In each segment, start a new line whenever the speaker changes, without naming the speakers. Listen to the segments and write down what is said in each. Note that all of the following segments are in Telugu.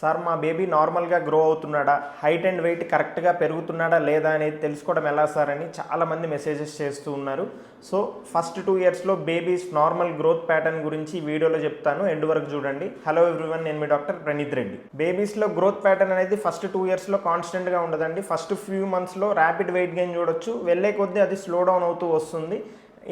సార్ మా బేబీ నార్మల్గా గ్రో అవుతున్నాడా? హైట్ అండ్ వెయిట్ కరెక్ట్గా పెరుగుతున్నాడా లేదా అనేది తెలుసుకోవడం ఎలా సార్ అని చాలామంది మెసేజెస్ చేస్తూ ఉన్నారు. సో ఫస్ట్ టూ ఇయర్స్లో బేబీస్ నార్మల్ గ్రోత్ ప్యాటర్న్ గురించి వీడియోలో చెప్తాను. ఎండ్ వరకు చూడండి. హలో ఎవ్రీవన్ నేను మీ డాక్టర్ ప్రణీత్ రెడ్డి. బేబీస్లో గ్రోత్ ప్యాటర్న్ అనేది ఫస్ట్ టూ ఇయర్స్లో కాన్స్టెంట్గా ఉండదండి. ఫస్ట్ ఫ్యూ మంత్స్లో ర్యాపిడ్ వెయిట్ గెయిన్ చూడొచ్చు. వెళ్ళే కొద్దీ అది స్లో డౌన్ అవుతూ వస్తుంది.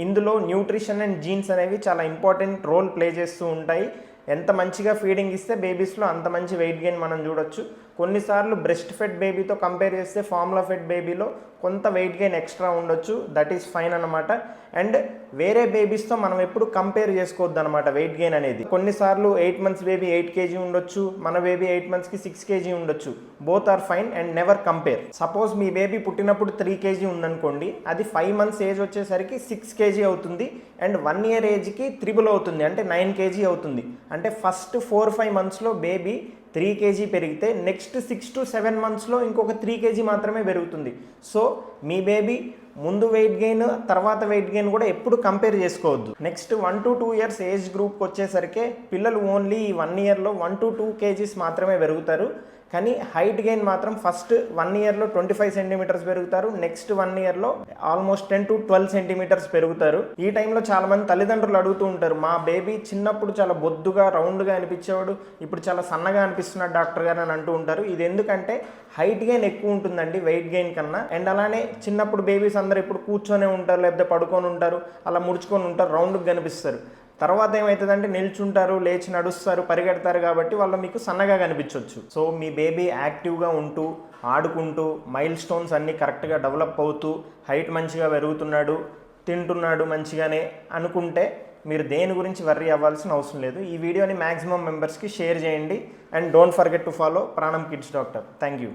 ఇందులో న్యూట్రిషన్ అండ్ జీన్స్ అనేవి చాలా ఇంపార్టెంట్ రోల్ ప్లే చేస్తూ ఉంటాయి. ఎంత మంచిగా ఫీడింగ్ ఇస్తే బేబీస్లో అంత మంచి వెయిట్ గెయిన్ మనం చూడొచ్చు. కొన్నిసార్లు బ్రెస్ట్ ఫెడ్ బేబీతో కంపేర్ చేస్తే ఫార్ములా ఫెడ్ బేబీలో కొంత వెయిట్ గెయిన్ ఎక్స్ట్రా ఉండొచ్చు. దట్ ఈస్ ఫైన్ అనమాట అండ్ వేరే బేబీస్తో మనం ఎప్పుడు కంపేర్ చేసుకోవద్దు అనమాట వెయిట్ గెయిన్ అనేది. కొన్నిసార్లు eight months baby eight KG ఉండొచ్చు. మన బేబీ ఎయిట్ మంత్స్కి సిక్స్ కేజీ ఉండొచ్చు. Both are fine and never compare suppose me baby పుట్టినప్పుడు త్రీ కేజీ ఉందనుకోండి. అది ఫైవ్ మంత్స్ ఏజ్ వచ్చేసరికి సిక్స్ కేజీ అవుతుంది. అండ్ వన్ ఇయర్ ఏజ్కి త్రిబుల్ అవుతుంది. అంటే నైన్ కేజీ అవుతుంది. అంటే ఫస్ట్ ఫోర్ ఫైవ్ మంత్స్లో బేబీ త్రీ కేజీ పెరిగితే నెక్స్ట్ సిక్స్ టు సెవెన్ మంత్స్లో ఇంకొక త్రీ కేజీ మాత్రమే పెరుగుతుంది. సో మీ బేబీ ముందు వెయిట్ గెయిన్ తర్వాత వెయిట్ గెయిన్ కూడా ఎప్పుడు కంపేర్ చేసుకోవద్దు. Next one to two years age గ్రూప్కి వచ్చేసరికి పిల్లలు ఓన్లీ ఈ వన్ ఇయర్లో వన్ టు టూ కేజీస్ మాత్రమే పెరుగుతారు. కానీ హైట్ గెయిన్ మాత్రం ఫస్ట్ వన్ ఇయర్లో ట్వంటీ ఫైవ్ సెంటీమీటర్స్ పెరుగుతారు. నెక్స్ట్ వన్ ఇయర్లో almost ten to twelve centimetres పెరుగుతారు. ఈ టైంలో చాలామంది తల్లిదండ్రులు అడుగుతూ ఉంటారు మా బేబీ చిన్నప్పుడు చాలా బొద్దుగా రౌండ్గా అనిపించేవాడు ఇప్పుడు చాలా సన్నగా అనిపిస్తున్నాడు డాక్టర్ గారు అని అంటూ ఉంటారు. ఇది ఎందుకంటే హైట్ గెయిన్ ఎక్కువ ఉంటుందండి వెయిట్ గెయిన్ కన్నా. అండ్ అలానే చిన్నప్పుడు బేబీస్ అందరూ ఇప్పుడు కూర్చొనే ఉంటారు లేకపోతే పడుకొని ఉంటారు అలా ముడుచుకొని ఉంటారు రౌండ్గా కనిపిస్తారు. తర్వాత ఏమవుతుందంటే నిల్చుంటారు లేచి నడుస్తారు పరిగెడతారు కాబట్టి వాళ్ళు మీకు సన్నగా కనిపించవచ్చు సో మీ బేబీ యాక్టివ్గా ఉంటూ ఆడుకుంటూ మైల్ స్టోన్స్ అన్నీ కరెక్ట్గా డెవలప్ అవుతూ హైట్ మంచిగా పెరుగుతున్నాడు తింటున్నాడు మంచిగానే అనుకుంటే మీరు దేని గురించి వర్రీ అవ్వాల్సిన అవసరం లేదు. ఈ వీడియోని మ్యాక్సిమం మెంబర్స్కి షేర్ చేయండి. And don't forget to follow Pranam kids doctor thank you